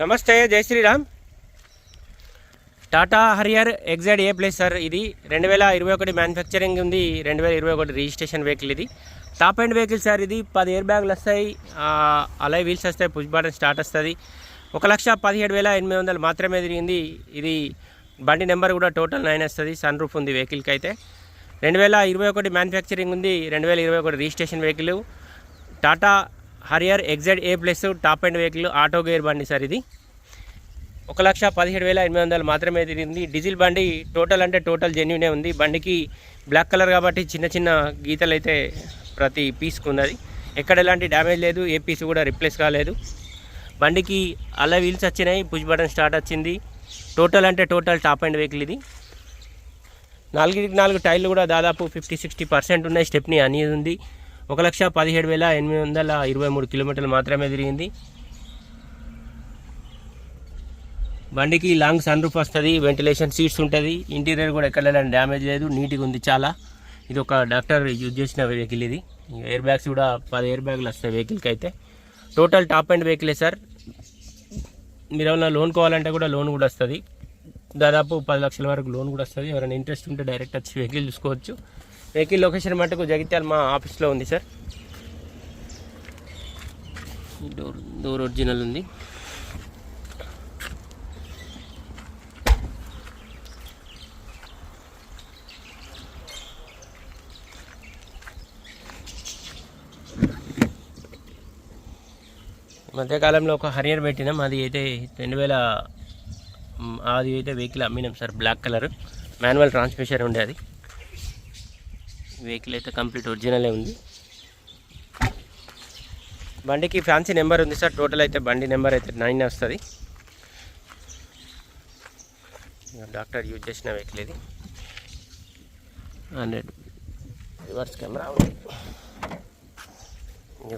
నమస్తే జై Shriram. Tata Harrier XZ A plus sir ఇది. రెండు వేల ఇరవై ఒకటి మ్యానుఫ్యాక్చరింగ్ ఉంది. రెండు వేల ఇరవై ఒకటి రిజిస్ట్రేషన్ వెహికల్ ఇది. టాప్ అండ్ వెహికల్ సార్ ఇది. పది ఎయిర్ బ్యాగులు వస్తాయి. అలాగే వీల్స్ వస్తాయి. పుష్ బటన్ స్టార్ట్ వస్తుంది. ఒక లక్ష పదిహేడు వేల ఎనిమిది వందలు మాత్రమే తిరిగింది. ఇది బండి నెంబర్ కూడా టోటల్ నైన్ వస్తుంది. సన్ రూఫ్ ఉంది వెహికల్కి అయితే. రెండు వేల ఇరవై ఒకటి మ్యానుఫ్యాక్చరింగ్ ఉంది. రెండు వేల ఇరవై ఒకటి registration vehicle Tata Harrier XZ A plus top end vehicle auto gear బండి సార్ ఇది. ఒక లక్ష పదిహేడు వేల ఎనిమిది వందలు మాత్రమే తిరిగింది. డీజిల్ బండి టోటల్ అంటే టోటల్ జెన్యునే ఉంది. బండికి బ్లాక్ కలర్ కాబట్టి చిన్న చిన్న గీతలు అయితే ప్రతి పీస్కి ఉన్నది. ఎక్కడ ఎలాంటి డ్యామేజ్ లేదు. ఏ పీస్ కూడా రిప్లేస్ కాలేదు. బండికి అలా వీల్స్ వచ్చినాయి. పుష్ బటన్ స్టార్ట్ వచ్చింది. టోటల్ అంటే టోటల్ టాప్ అండ్ వెహికల్ ఇది. నాలుగుకి నాలుగు టైర్లు కూడా దాదాపు ఫిఫ్టీ సిక్స్టీ పర్సెంట్ ఉన్నాయి. స్టెప్ని అనేది ఉంది ఒక లక్ష పదిహేడు వేల ఎనిమిది వందల ఇరవై మూడు కిలోమీటర్లు మాత్రమే తిరిగింది. బండికి లాంగ్ సన్ రూఫ్ వస్తుంది వెంటిలేషన్ సీట్స్ ఉంటుంది. ఇంటీరియర్ కూడా ఎక్కడ డ్యామేజ్ లేదు నీట్గా ఉంది చాలా. ఇది ఒక డాక్టర్ యూజ్ చేసిన వెహికల్ ఇది. ఎయిర్ బ్యాగ్స్ కూడా పది ఎయిర్ బ్యాగ్లు వస్తాయి వెహికల్కి అయితే. టోటల్ టాప్ అండ్ వెహికలే సార్? మీరు ఏమైనా లోన్ కావాలంటే కూడా లోన్ కూడా వస్తుంది. దాదాపు పది లక్షల వరకు లోన్ కూడా వస్తుంది. ఎవరైనా ఇంట్రెస్ట్ ఉంటే డైరెక్ట్ వచ్చి వెహికల్ చూసుకోవచ్చు. వెహికల్ లొకేషన్ మటుకు జగిత్యాల మా ఆఫీస్లో ఉంది సార్. డోర్ డోర్ ఒరిజినల్ ఉంది. మధ్యకాలంలో ఒక హరియర్ పెట్టినాం. అది అయితే రెండు వేల అది అయితే vehicle అమ్మినాం sir. Black colour. Manual transmission ఉండే అది. వెహికల్ అయితే కంప్లీట్ ఒరిజినలే ఉంది. బండికి ఫ్యాన్సీ నెంబర్ ఉంది సార్. టోటల్ అయితే బండి నెంబర్ అయితే నైన్ వస్తుంది. డాక్టర్ యూజ్ చేసిన వెహికల్ ఇది. హండ్రెడ్ రివర్స్ కెమెరా ఉంది.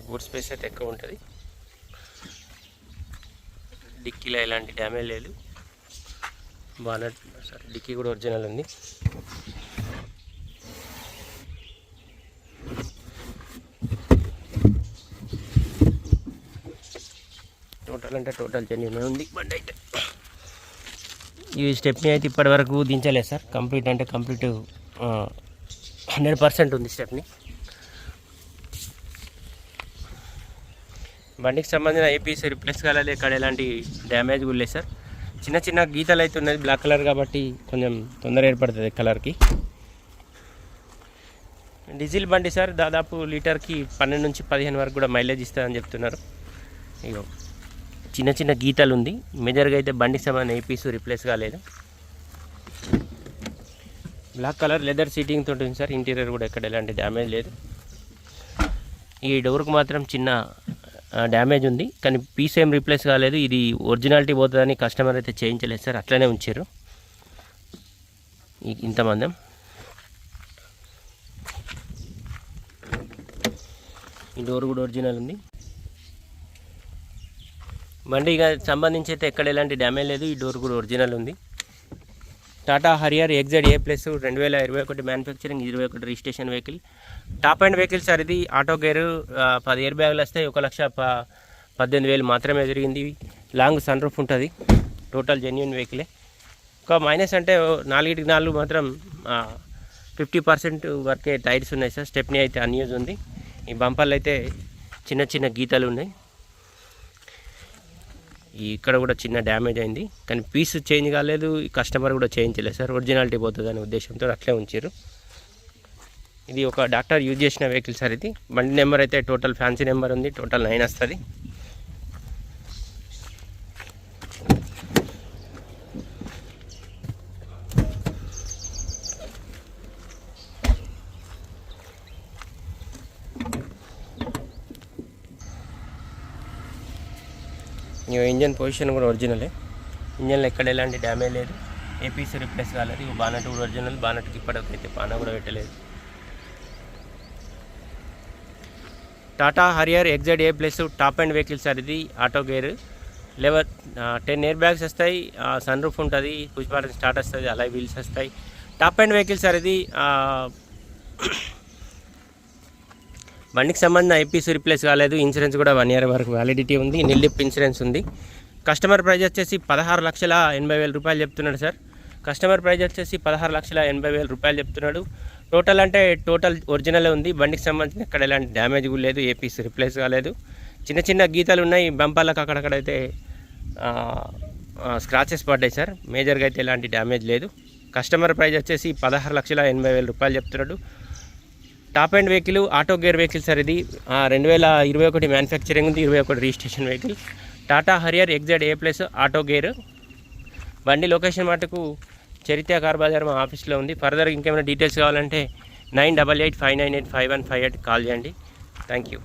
బూట్ స్పేస్ అయితే ఎక్కువ ఉంటుంది. డిక్కీలో ఎలాంటి డ్యామేజ్ లేదు. బాగా సార్ డిక్కీ కూడా ఒరిజినల్ ఉంది. టోటల్ అంటే టోటల్ జెన్యున్ ఉంది. బండి అయితే. ఈ స్టెప్ని అయితే ఇప్పటివరకు దించలేదు సార్. కంప్లీట్ అంటే కంప్లీట్ హండ్రెడ్ పర్సెంట్ ఉంది స్టెప్ని. బండికి సంబంధించిన ఏపీస్ రిప్లేస్ కాలేదు ఇక్కడ ఎలాంటి డ్యామేజ్ కూడా లేదు సార్. చిన్న చిన్న గీతలు అయితే ఉన్నది బ్లాక్ కలర్ కాబట్టి కొంచెం తొందర ఏర్పడుతుంది కలర్కి. డీజిల్ బండి సార్ దాదాపు లీటర్కి పన్నెండు నుంచి పదిహేను వరకు కూడా మైలేజ్ ఇస్తుందని చెప్తున్నారు. ఇగో. చిన్న చిన్న గీతలు ఉంది మేజర్గా అయితే బండి సంబంధించిన ఏపీస్ రిప్లేస్ కాలేదు. బ్లాక్ కలర్ లెదర్ సీటింగ్ ఉంటుంది సార్. ఇంటీరియర్ కూడా ఎక్కడ ఎలాంటి డ్యామేజ్ లేదు. ఈ డోర్కు మాత్రం చిన్న డ్యామేజ్ ఉంది. కానీ పీస్ ఏం రీప్లేస్ కాలేదు. ఇది ఒరిజినాలిటీ పోతుందని కస్టమర్ అయితే చేయించలేదు సార్. అట్లనే ఉంచారు. ఇంతమందం ఈ డోర్ కూడా ఒరిజినల్ ఉంది. బండి ఇక సంబంధించి అయితే ఎక్కడ ఎలాంటి డ్యామేజ్ లేదు. ఈ డోర్ కూడా ఒరిజినల్ ఉంది. Tata Harrier Exide A plus రెండు వేల ఇరవై ఒకటి మ్యానుఫ్యాక్చరింగ్ ఇరవై ఒకటి registration vehicle top end vehicle sir ఇది ఆటో గేరు పది ఇయర్ బ్యాగులు వస్తాయి. ఒక లక్ష పద్దెనిమిది వేలు మాత్రమే జరిగింది లాంగ్ సన్ రూఫ్ ఉంటుంది. టోటల్ జెన్యున్ వెహికలే ఒక మైనస్ అంటే నాలుగిటికి నాలుగు మాత్రం ఫిఫ్టీ పర్సెంట్ వరకే టైర్స్ ఉన్నాయి సార్. స్టెప్నీ అయితే అన్యూజ్ ఉంది. ఈ బంపర్లు అయితే చిన్న చిన్న గీతలు ఉన్నాయి. ఇక్కడ కూడా చిన్న డ్యామేజ్ అయింది. కానీ పీస్ చేంజ్ కాలేదు. ఈ కస్టమర్ కూడా చేయించలేదు సార్ ఒరిజినాలిటీ పోతుంది అనే ఉద్దేశంతో అట్లే ఉంచారు. ఇది ఒక డాక్టర్ యూజ్ చేసిన వెహికల్ సార్ ఇది. బండి నెంబర్ అయితే టోటల్ ఫ్యాన్సీ నెంబర్ ఉంది. టోటల్ నైన్ వస్తుంది. ఇంజన్ పొజిషన్ కూడా ఒరిజినలే. ఇంజన్లో ఎక్కడ ఎలాంటి డ్యామేజ్ లేదు. ఏపీసీ రిప్లేస్ కాలేదు. బానట్ కూడా ఒరిజినల్. బానట్కి ఇప్పటికైతే పాన కూడా పెట్టలేదు. Tata Harrier XZ A plus top end vehicle sir ఇది. Auto gear. Eleven ten air bags వస్తాయి. సన్ రూఫ్ ఉంటుంది. పుష్పాటన్ స్టార్ట్ వస్తుంది. అలా వీల్స్ వస్తాయి. టాప్ అండ్ వెహికల్ సార్ ఇది. బండికి సంబంధించిన ఐపీస్ రిప్లేస్ కాలేదు. ఇన్సూరెన్స్ కూడా వన్ ఇయర్ వరకు వ్యాలిడిటీ ఉంది. నిల్లిప్ ఇన్సూరెన్స్ ఉంది. కస్టమర్ ప్రైజ్ వచ్చేసి పదహారు లక్షల ఎనభై వేల రూపాయలు చెప్తున్నాడు సార్. కస్టమర్ ప్రైజ్ వచ్చేసి పదహారు లక్షల ఎనభై వేల రూపాయలు చెప్తున్నాడు. టోటల్ అంటే టోటల్ ఒరిజినల్ ఉంది. బండికి సంబంధించిన ఇక్కడ ఎలాంటి డ్యామేజ్ కూడా లేదు. ఏ పీస్ రిప్లేస్ కాలేదు. చిన్న చిన్న గీతాలు ఉన్నాయి. బంపాలకు అక్కడక్కడైతే స్క్రాచెస్ పడ్డాయి సార్. మేజర్గా అయితే ఎలాంటి డ్యామేజ్ లేదు. కస్టమర్ ప్రైజ్ వచ్చేసి పదహారు లక్షల ఎనభై వేల రూపాయలు చెప్తున్నాడు. Top end vehicle auto gear vehicle sir ఇది రెండు వేల ఇరవై ఒకటి మ్యానుఫ్యాక్చరింగ్ ఉంది ఇరవై ఒకటి registration vehicle Tata Harrier XZ A plus auto gear. బండి లొకేషన్ మటుకు చరిత్ర కార్ బజార్ మా ఆఫీస్లో ఉంది. ఫర్దర్ ఇంకేమైనా డీటెయిల్స్ కావాలంటే nine double eight five nine eight five one five eight call చేయండి. Thank you